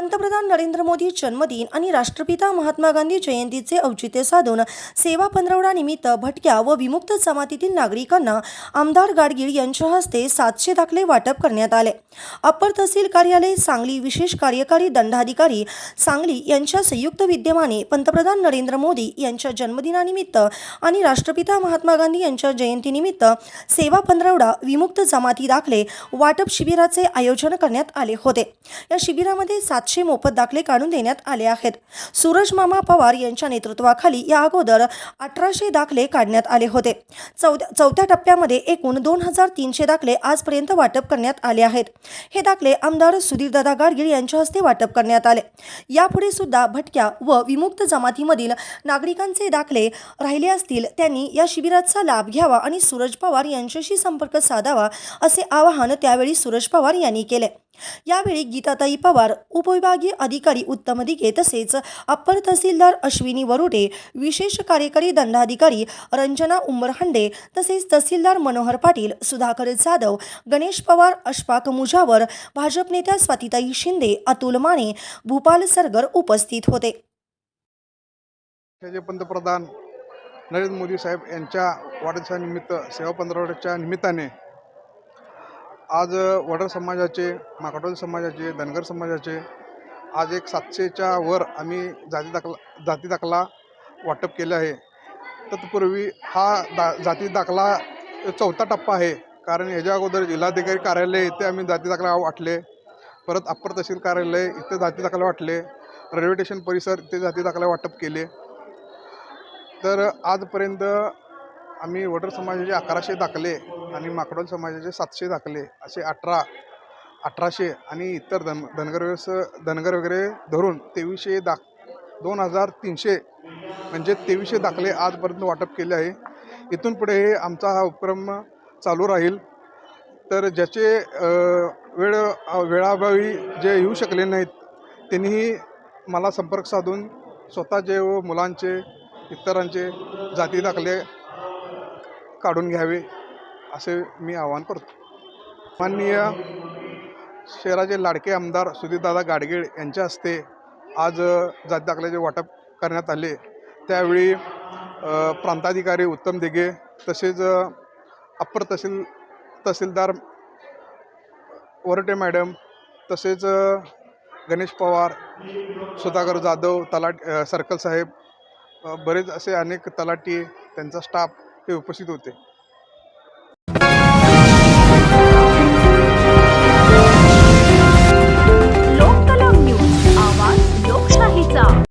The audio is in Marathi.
पंतप्रधान नरेंद्र मोदी जन्मदिन आणि राष्ट्रपिता महात्मा गांधी जयंतीचे औचित्य साधून सेवा पंधरवडा निमित्त भटक्या व विमुक्त जमातीतील नागरिकांना आमदार गाडगीळ यांच्या हस्ते सातशे दाखले वाटप करण्यात आले. अप्पर तहसील कार्यालय सांगली विशेष कार्यकारी दंडाधिकारी सांगली यांच्या संयुक्त विद्यमाने पंतप्रधान नरेंद्र मोदी यांच्या जन्मदिनानिमित्त आणि राष्ट्रपिता महात्मा गांधी यांच्या जयंतीनिमित्त सेवा पंधरवडा विमुक्त जमाती दाखले वाटप शिबिराचे आयोजन करण्यात आले होते. या शिबिरामध्ये सात सातशे मोफत दाखले काढून देण्यात आले आहेत. सूरज मामा पवार यांच्या नेतृत्वाखाली या अगोदर अठराशे दाखले काढण्यात आले होते. चौथ्या चौथ्या टप्प्यामध्ये एकूण दोन हजार तीनशे दाखले आजपर्यंत वाटप करण्यात आले आहेत. हे दाखले आमदार सुधीरदादा गाडगीळ यांच्या हस्ते वाटप करण्यात आले. यापुढे सुद्धा भटक्या व विमुक्त जमातीमधील नागरिकांचे दाखले राहिले असतील त्यांनी या शिबिराचा लाभ घ्यावा आणि सूरज पवार यांच्याशी संपर्क साधावा असे आवाहन त्यावेळी सूरज पवार यांनी केले. यावेळी गीताताई पवार उपविभागीय अधिकारी उत्तम दिघे तसेच अप्पर तहसीलदार अश्विनी वरुडे विशेष कार्यकारी दंडाधिकारी रंजना उंबरहांडे तसेच तहसीलदार मनोहर पाटील सुधाकर जाधव गणेश पवार अशफाक मुजावर भाजप नेत्या स्वातिताई शिंदे अतुल माने भूपाल सरगर उपस्थित होते. पंतप्रधान नरेंद्र मोदी साहेब यांच्या वाढदिवसानिमित्त सेवा पंधरवड्याच्या निमित्ताने आज वडर समाजाचे माकडोल समाजाचे धनगर समाजाचे आज एक सातशेच्या वर आम्ही जाती दाखला जाती दाखला वाटप केले आहे. तत्पूर्वी हा दा जाती दाखला चौथा टप्पा आहे. कारण याच्या अगोदर जिल्हाधिकारी कार्यालय इथे आम्ही जाती दाखला वाटले. परत अप्पर तहसील कार्यालय इथे जाती दाखला वाटले. रेल्वे स्टेशन परिसर इथे जाती दाखला वाटप केले. तर आजपर्यंत आम्ही वडर समाजाचे अकराशे दाखले आणि माकडोल समाजाचे सातशे दाखले असे अठरा अठराशे आणि इतर धन धनगर व्यवस धनगर वगैरे धरून तेवीसशे दाख दोन हजार तीनशे म्हणजे तेवीसशे दाखले आजपर्यंत वाटप केले आहे. इथून पुढे हे आमचा हा उपक्रम चालू राहील. तर ज्याचे वेळ वेळाभावी जे येऊ शकले नाहीत त्यांनीही मला संपर्क साधून स्वतःचे व मुलांचे इतरांचे जाती दाखले काढून घ्यावे असे मी आवाहन करतो. माननीय शहराचे लाडके आमदार सुधीरदादा गाडगीळ यांच्या हस्ते आज अ, दाखल्याचे वाटप करण्यात आले. त्यावेळी प्रांताधिकारी उत्तम दिघे तसेच अप्पर तहसील तहसीलदार वरटे मॅडम तसेच गणेश पवार सुधाकर जाधव तलाट सर्कल साहेब बरेच असे अनेक तलाटी त्यांचा स्टाफ ते उपस्थित होते.